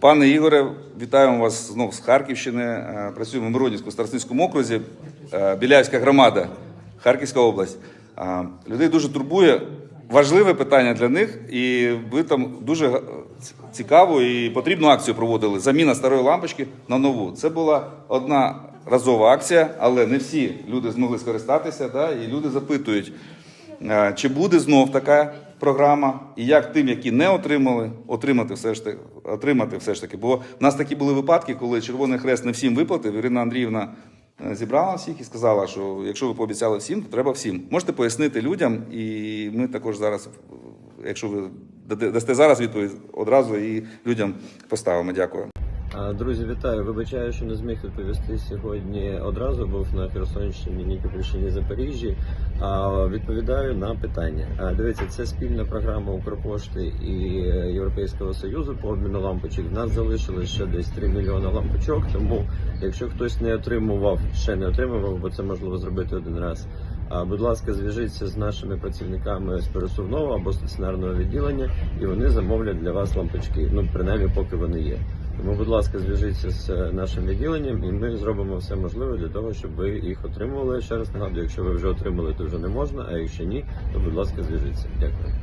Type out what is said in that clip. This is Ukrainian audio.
Пане Ігоре, вітаємо вас знову з Харківщини. Е, Працюємо в Миронівському старостинському окрузі, е, Біляївська громада, Харківська область. Е, Людей дуже турбує важливе питання для них, і ви там дуже цікаву і потрібну акцію проводили. Заміна старої лампочки на нову. Це була одна разова акція, але не всі люди змогли скористатися. Да? І люди запитують, чи буде знов така програма, і як тим, які не отримали, отримати все ж таки, отримати все ж таки. Бо в нас такі були випадки, коли Червоний Хрест не всім виплатив. Ірина Андріївна е, зібрала всіх і сказала, що якщо ви пообіцяли всім, то треба всім. Можете пояснити людям, і ми також зараз, якщо ви дасте зараз відповідь, одразу і людям поставимо. Дякую. Друзі, вітаю. Вибачаю, що не зміг відповісти сьогодні одразу. Був на Херсонщині, Нікопольщині, Запоріжжі. Відповідаю на питання. Дивіться, це спільна програма Укрпошти і е, Європейського союзу по обміну лампочок. В нас залишилось ще десь 3 мільйони лампочок. Тому, якщо хтось не отримував, ще не отримував, бо це можливо зробити один раз. Будь ласка, зв'яжіться з нашими працівниками з пересувного або стаціонарного відділення, і вони замовлять для вас лампочки. Ну принаймні, поки вони є. Тому, будь ласка, зв'яжіться з е, нашим відділенням, і ми зробимо все можливе для того, щоб ви їх отримували. Ще раз нагадую, якщо ви вже отримали, то вже не можна. А якщо ні, то будь ласка, зв'яжіться. Дякую.